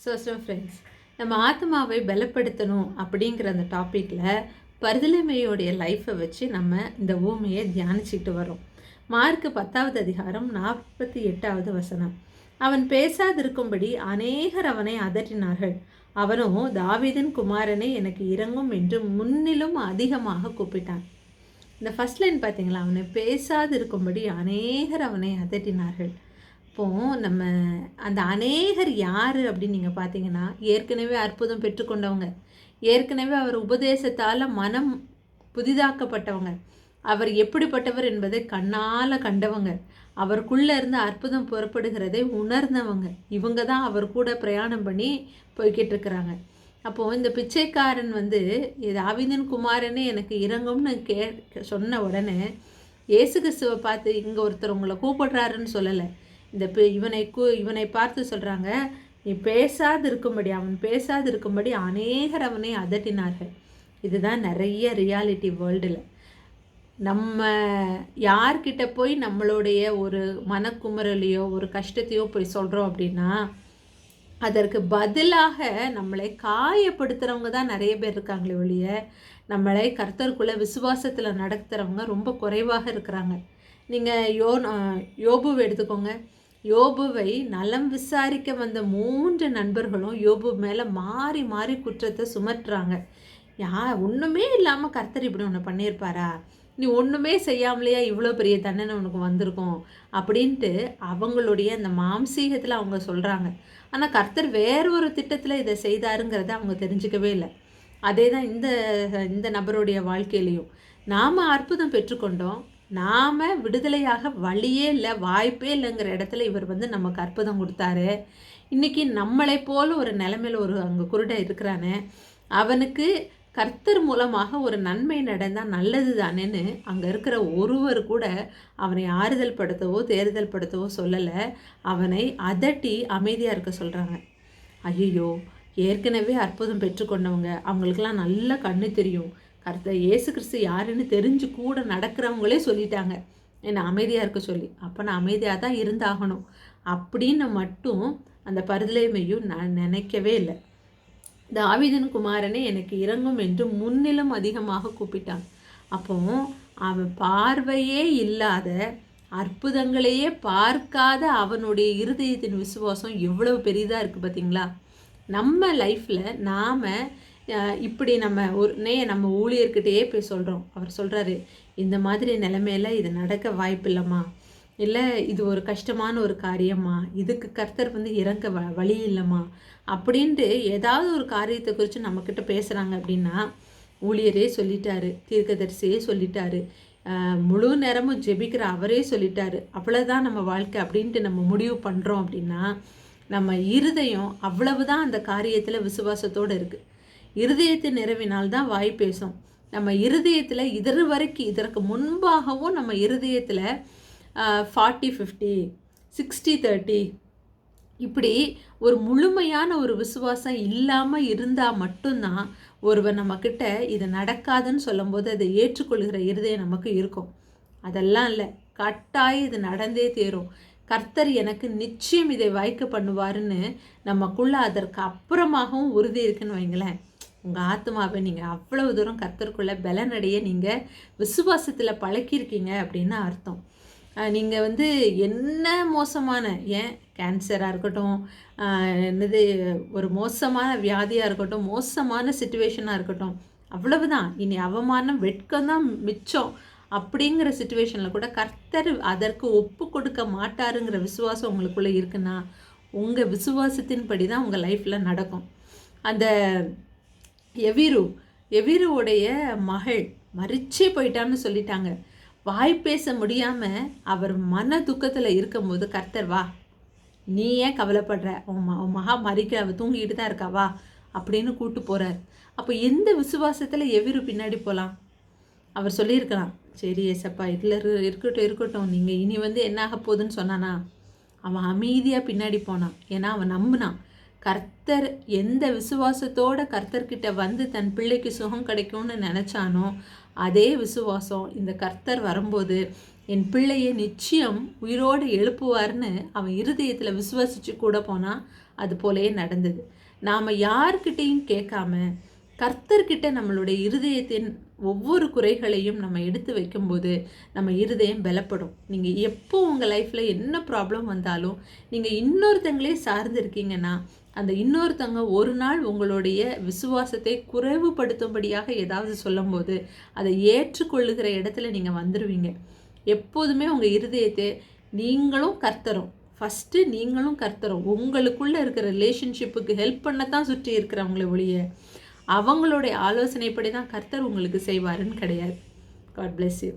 So so friends நம்ம ஆத்மாவை பலப்படுத்தணும் அப்படிங்கிற அந்த டாப்பிக்கில் பருதலைமையோடைய லைஃப்பை வச்சு நம்ம இந்த ஊமையை தியானிச்சுக்கிட்டு வரோம் மார்க்கு பத்தாவது அதிகாரம் நாற்பத்தி எட்டாவது வசனம். அவன் பேசாதிருக்கும்படி அநேகர் அவனை அதட்டினார்கள் அவனோ தாவிதன் குமாரனே எனக்கு இறங்கும் என்று முன்னிலும் அதிகமாக கூப்பிட்டான். இந்த ஃபர்ஸ்ட் லைன் பார்த்தீங்களா அவனை பேசாதிருக்கும்படி அநேகர் அவனை அதட்டினார்கள் இப்போது நம்ம அந்த அநேகர் யார் அப்படின்னு நீங்கள் பார்த்தீங்கன்னா ஏற்கனவே அற்புதம் பெற்றுக்கொண்டவங்க. ஏற்கனவே அவர் உபதேசத்தால் மனம் புதிதாக்கப்பட்டவங்க. அவர் எப்படிப்பட்டவர் என்பதை கண்ணால் கண்டவங்க. அவருக்குள்ளே இருந்து அற்புதம் புறப்படுகிறதை உணர்ந்தவங்க. இவங்க தான் அவர் கூட பிரயாணம் பண்ணி போய்கிட்டு இருக்கிறாங்க. அப்போது இந்த பிச்சைக்காரன் வந்து தாவிதன் குமாரனே எனக்கு இறங்கும்னு கே சொன்ன உடனே இயேசு கிறிஸ்துவை பார்த்து இங்கே ஒருத்தர் உங்களை கூப்பிடுறாருன்னு சொல்லலை. இந்த இவனை கூ இவனை பார்த்து சொல்கிறாங்க நீ பேசாது இருக்கும்படி அவன் பேசாது இருக்கும்படி அநேகர் அவனை அதட்டினார்கள். இதுதான் நிறைய ரியாலிட்டி வேர்ல்டில் நம்ம யார்கிட்ட போய் நம்மளுடைய ஒரு மனக்குமுறலையோ ஒரு கஷ்டத்தையோ போய் சொல்கிறோம் அப்படின்னா அதற்கு பதிலாக நம்மளை காயப்படுத்துகிறவங்க தான் நிறைய பேர் இருக்காங்களே ஒழிய நம்மளை கர்த்தருக்குள்ள விசுவாசத்தில் நடத்துகிறவங்க ரொம்ப குறைவாக இருக்கிறாங்க. நீங்கள் யோ யோபுவை எடுத்துக்கோங்க. யோபுவை நலம் விசாரிக்க வந்த மூன்று நண்பர்களும் யோபு மேலே மாறி மாறி குற்றத்தை சுமற்றுறாங்க யா ஒன்றுமே இல்லாமல் கர்த்தர் இப்படி ஒன்று பண்ணியிருப்பாரா? நீ ஒன்றுமே செய்யாமலேயா இவ்வளோ பெரிய தண்டனை உனக்கு வந்திருக்கும் அப்படின்ட்டு அவங்களுடைய அந்த மாம்சீகத்தில் அவங்க சொல்கிறாங்க ஆனால் கர்த்தர் வேற ஒரு திட்டத்தில் இதை செய்தாருங்கிறத அவங்க தெரிஞ்சுக்கவே இல்லை. அதே தான் இந்த இந்த நபருடைய வாழ்க்கையிலையும். நாம் அற்புதம் பெற்றுக்கொண்டோம். நாம் விடுதலையாக வழியே இல்லை வாய்ப்பே இல்லைங்கிற இடத்துல இவர் வந்து நமக்கு அற்புதம் கொடுத்தாரு. இன்னைக்கு நம்மளை போல் ஒரு நிலமையில் ஒரு அங்கே குருடை இருக்கிறானே அவனுக்கு கர்த்தர் மூலமாக ஒரு நன்மை நடந்தால் நல்லது தானேன்னு அங்கே இருக்கிற ஒருவர் கூட அவனை ஆறுதல் படுத்தவோ தேறுதல் படுத்தவோ சொல்லலை. அவனை அதட்டி அமைதியாக இருக்க சொல்கிறாங்க ஐயோ ஏற்கனவே அற்புதம் பெற்றுக்கொண்டவங்க. அவங்களுக்கெல்லாம் நல்ல கண்ணு தெரியும். கர்த்தர் இயேசு கிறிஸ்து யாருன்னு தெரிஞ்சு கூட நடக்கிறவங்களே சொல்லிட்டாங்க. என்னை அமைதியாக இருக்க சொல்லி. அப்போ நான் அமைதியாக தான் இருந்தாகணும். அப்படின்னு மட்டும் அந்த பருதலைமையும் நான் நினைக்கவே இல்லை. தாவிதன் குமாரனே எனக்கு இறங்கும் என்று முன்னிலும் அதிகமாக கூப்பிட்டான். அப்போ அவன் பார்வையே இல்லாத அற்புதங்களையே பார்க்காத அவனுடைய இருதயத்தின் விசுவாசம் எவ்வளவு பெரிதாக இருக்குது பார்த்தீங்களா நம்ம லைஃப்பில் நாம் இப்படி நம்ம ஒரு நே நம்ம ஊழியர்கிட்டயே போய் சொல்கிறோம் அவர் சொல்கிறாரு இந்த மாதிரி நிலைமையில் இது நடக்க வாய்ப்பில்லைம்மா இல்லை இது ஒரு கஷ்டமான ஒரு காரியமா இதுக்கு கர்த்தர் வந்து இறங்க வ வழி இல்லைம்மா. அப்படின்ட்டு ஏதாவது ஒரு காரியத்தை குறித்து நம்மக்கிட்ட பேசுகிறாங்க அப்படின்னா ஊழியரே சொல்லிட்டாரு தீர்க்கதரிசியே சொல்லிட்டாரு. முழு நேரமும் ஜெபிக்கிற அவரே சொல்லிட்டாரு. அவ்வளோதான் நம்ம வாழ்க்கை அப்படின்ட்டு நம்ம முடிவு பண்ணுறோம் அப்படின்னா நம்ம இருதயம் அவ்வளவுதான் அந்த காரியத்தில் விசுவாசத்தோடு இருக்குது இருதயத்தை நிறவினால் தான் வாய் பேசும். நம்ம இருதயத்தில் இதர் வரைக்கும் இதற்கு முன்பாகவும் நம்ம இருதயத்தில் ஃபார்ட்டி ஃபிஃப்டி சிக்ஸ்டி தேர்ட்டி இப்படி ஒரு முழுமையான ஒரு விசுவாசம் இல்லாமல் இருந்தால் மட்டும்தான் ஒருவர் நம்மக்கிட்ட இது நடக்காதுன்னு சொல்லும்போது அதை ஏற்றுக்கொள்கிற இருதயம் நமக்கு இருக்கும். அதெல்லாம் இல்லை. கட்டாய இது நடந்தே தேரும். கர்த்தர் எனக்கு நிச்சயம் இதை வாய்க்க பண்ணுவாருன்னு நமக்குள்ளே அதற்கு அப்புறமாகவும் உறுதி இருக்குன்னு வைங்களேன். உங்கள் ஆத்மாவை நீங்கள் அவ்வளவு தூரம் கத்தருக்குள்ள பலனடைய நீங்கள் விசுவாசத்தில் பழக்கியிருக்கீங்க அப்படின்னு அர்த்தம். நீங்கள் வந்து என்ன மோசமான ஏன்? கேன்சராக இருக்கட்டும் என்னது ஒரு மோசமான வியாதியாக இருக்கட்டும் மோசமான சுச்சுவேஷனாக இருக்கட்டும் அவ்வளவுதான். இனி அவமானம் வெட்கம் தான் மிச்சம். அப்படிங்கிற சுச்சுவேஷனில் கூட கர்த்தர் அதற்கு ஒப்பு கொடுக்க மாட்டாருங்கிற விசுவாசம் உங்களுக்குள்ளே இருக்குன்னா உங்கள் விசுவாசத்தின்படி தான் உங்கள் லைஃப்பில் நடக்கும். அந்த எவிரு எவிருவுடைய மகள் மறிச்சே போயிட்டான்னு சொல்லிட்டாங்க. வாய் பேச முடியாமல் அவர் மன துக்கத்தில் இருக்கும்போது கர்த்தர் வா நீ ஏன் கவலைப்படுற? உன் உன் மகா மறிக்க அவ தூங்கிட்டு தான் இருக்கா வா அப்படின்னு கூட்டு போகிறார் அப்போ எந்த விசுவாசத்தில் எவிரு பின்னாடி போகலாம் அவர் சொல்லியிருக்கலாம் சரி ஏசப்பா இதில் இருக்கட்டும் இருக்கட்டும் நீங்கள் இனி வந்து என்ன ஆக போகுதுன்னு சொன்னானா? அவன் அமைதியாக பின்னாடி போனான். ஏன்னா அவன் நம்பினான். கர்த்தர் எந்த விசுவாசத்தோட கர்த்தர்கிட்ட வந்து தன் பிள்ளைக்கு சுகம் கிடைக்கும்னு நினச்சானோ அதே விசுவாசம் இந்த கர்த்தர் வரும்போது என் பிள்ளையை நிச்சயம் உயிரோடு எழுப்புவார்னு அவன் இருதயத்தில் விசுவாசிச்சு கூட போனால் அது போலயே நடந்தது. நாம் யார்கிட்டையும் கேட்காம கர்த்தர்கிட்ட நம்மளுடைய இருதயத்தின் ஒவ்வொரு குறைகளையும் நம்ம எடுத்து வைக்கும்போது நம்ம இருதயம் பலப்படும். நீங்கள் எப்போ உங்கள் லைஃப்பில் என்ன ப்ராப்ளம் வந்தாலும் நீங்கள் இன்னொருத்தங்களே சார்ந்து இருக்கீங்கன்னா அந்த இன்னொருத்தவங்க ஒரு நாள் உங்களுடைய விசுவாசத்தை குறைவுபடுத்தும்படியாக ஏதாவது சொல்லும்போது அதை ஏற்றுக்கொள்ளுகிற இடத்துல நீங்கள் வந்துடுவீங்க எப்போதுமே உங்கள் இருதயத்தை நீங்களும் கர்த்தரும். ஃபஸ்ட்டு நீங்களும் கர்த்தரும். உங்களுக்குள்ளே இருக்கிற ரிலேஷன்ஷிப்புக்கு ஹெல்ப் பண்ண தான் சுற்றி இருக்கிறவங்கள ஒழிய அவங்களுடைய ஆலோசனைப்படி தான் கர்த்தர் உங்களுக்கு செய்வாருன்னு கிடையாது. God bless you